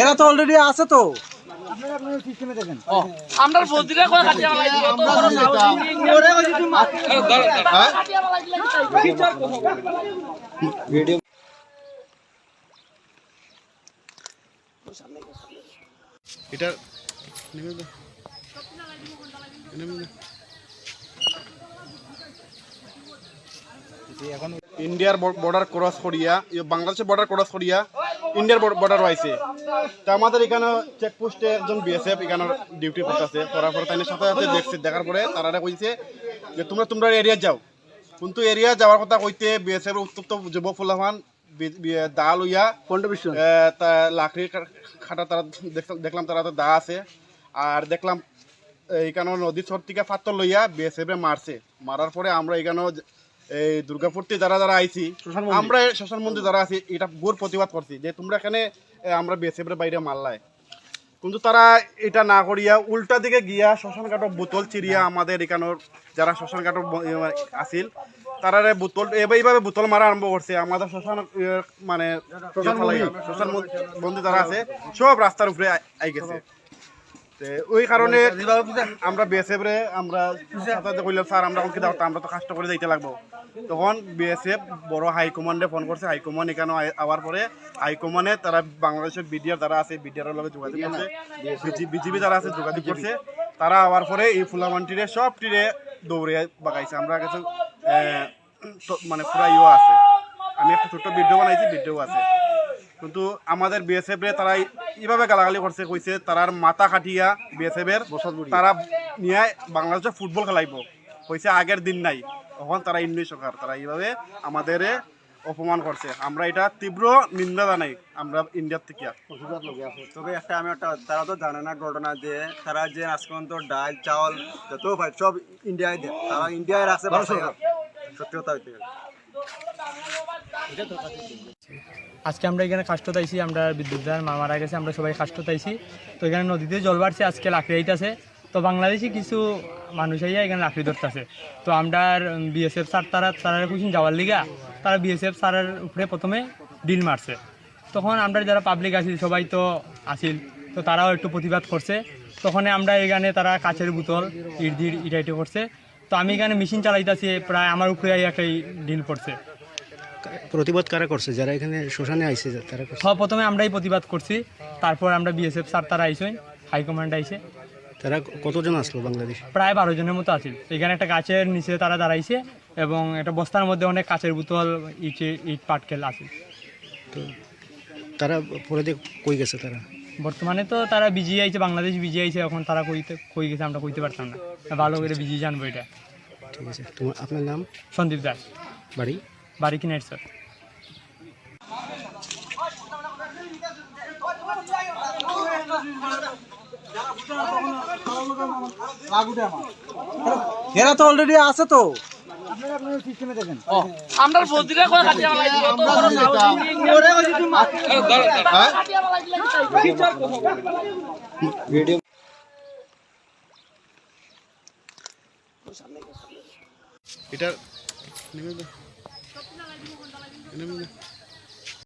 এরা তো অলরেডি আছে তো। আমরা বদিরা করে কাটিয়া লাগি তো বড় কাটিয়া লাগি এটা নেমে নেমে ইন্ডিয়ার বর্ডার ক্রস করিয়া ইয়ে বাংলাদেশের বর্ডার ক্রস করিয়া ইন্ডিয়ার বর্ডার আইছে তো আমাদের এখানে চেকপোস্টে একজন বিএসএফ এখানে ডিউটি করতেছে করার পরে তাই সাথে সাথে দেখছে দেখার পরে তারা কইছে যে তোমরা তোমরা এরিয়া যাও। কিন্তু এরিয়া যাওয়ার কথা কইতে বিএসএফ উত্তপ্ত যুব ফুলাহান দা লইয়া লাকড়ির খাটা তারা দেখ- দেখলাম তারা দা আছে। আর দেখলাম এইখানে নদীর চর থেকে পাত্তর লইয়া বিএসএফ এ মারছে। মারার পরে আমরা এখানে এই দুর্গাপুরতে যারা যারা আইছি আমরা শ্মশান মন্দির যারা আছি এটা গোর প্রতিবাদ করছি যে তোমরা এখানে আমরা এর বাইরে মারলাই কিন্তু তারা এটা না করিয়া উল্টা দিকে গিয়া শ্মশান ঘাটর বোতল চিরিয়া আমাদের এখানোর যারা শ্মশান ইয়ে আসিল তারা বোতল এইভাবে বোতল মারা আরম্ভ করছে। আমাদের শ্মশান ইয়ে, মানে শ্মশান মন্দির। যারা আছে সব রাস্তার উপরে আই- গেছে। ওই কারণে আমরা বিএসএফ রে আমরা কইলাম স্যার আমরা কি দাও আমরা তো কষ্ট করে যাইতে লাগবো। তখন বিএসএফ বড় হাইকমান্ডে ফোন করছে। হাইকমান্ড এখানে আওয়ার পরে হাইকমান্ডে তারা বাংলাদেশের বিডিআর যারা আছে বিডিআর লগে যোগাযোগ করছে। বিজিবি যারা আছে যোগাযোগ করছে। তারা আওয়ার পরে এই ফুলামানটিরে সব টিরে দৌড়ে বাগাইছে। আমরা কাছে মানে পুরা ইয়ে আছে। আমি একটা ছোট্ট ভিডিও বানাইছি ভিডিও আছে। কিন্তু আমাদের বিএসএফ রে তারা এইভাবে গালাগালি করছে কইছে তারার মাথা কাটিয়া বিএসএফ এর তারা নিয়ে বাংলাদেশে ফুটবল খেলাইব। কইছে আগের দিন নাই। তখন তারা ইন্ডিয়া সরকার তারা এইভাবে আমাদের অপমান করছে। আমরা এটা তীব্র নিন্দা জানাই আমরা ইন্ডিয়ার থেকে। তবে একটা আমি একটা তারা তো জানে না ঘটনা যে তারা যে আজকে পর্যন্ত ডাল চাউল যত সব ইন্ডিয়ায় দেয়। তারা ইন্ডিয়ায় রাখছে সত্যি কথা হইতে আজকে আমরা এখানে কাষ্ট তাইছি, আমরা বিদ্যুৎদার মা মারা গেছে, আমরা সবাই কাষ্ট তাইছি। তো এখানে নদীতে জল বাড়ছে, আজকে লাকড়ি আইতাছে তো বাংলাদেশি কিছু মানুষ আইয়া এখানে লাকড়ি ধরতেছে। তো আমরা বিএসএফ স্যার তারা তারা কুচিন যাওয়ার লিগা, তারা বিএসএফ স্যারের উপরে প্রথমে ডিল মারছে। তখন আমরা যারা পাবলিক আছি, সবাই তো আসিল তো তারাও একটু প্রতিবাদ করছে। তখন আমরা এখানে তারা কাচের বোতল, ইট ইটা ইটা করছে। তো আমি এখানে মেশিন চালাইতেছি, প্রায় আমার উপরে একটা ডিল পড়ছে প্রতিবাদ কারা করছে যারা এখানে শ্মশানে আইছে তারা করছে। সব প্রথমে আমরাই প্রতিবাদ করছি তারপর আমরা বিএসএফ স্যার তারা আইসেন হাইকমান্ড আইসে তারা কতজন আসলো বাংলাদেশ? প্রায় বারো জনের মতো আছে। এখানে একটা গাছের নিচে তারা দাঁড়াইছে এবং একটা বস্তার মধ্যে অনেক কাচের বোতল ইটে ইট পাটকেল আছে। তো তারা পরে দিয়ে কই গেছে তারা? বর্তমানে তো তারা বিজি আইছে বাংলাদেশ বিজি আইছে এখন তারা কইতে কই গেছে আমরা কইতে পারতাম না। ভালো করে বিজি জানব এটা। ঠিক আছে। তোমার আপনার নাম? সন্দীপ দাস। বাড়ি? বাড়ি কিনে স্যার এরা তো অলরেডি আছে তো। আমরা বদিরা করে কাটিয়া লাগি তো বড় কাটিয়া লাগি এটা নেমে দে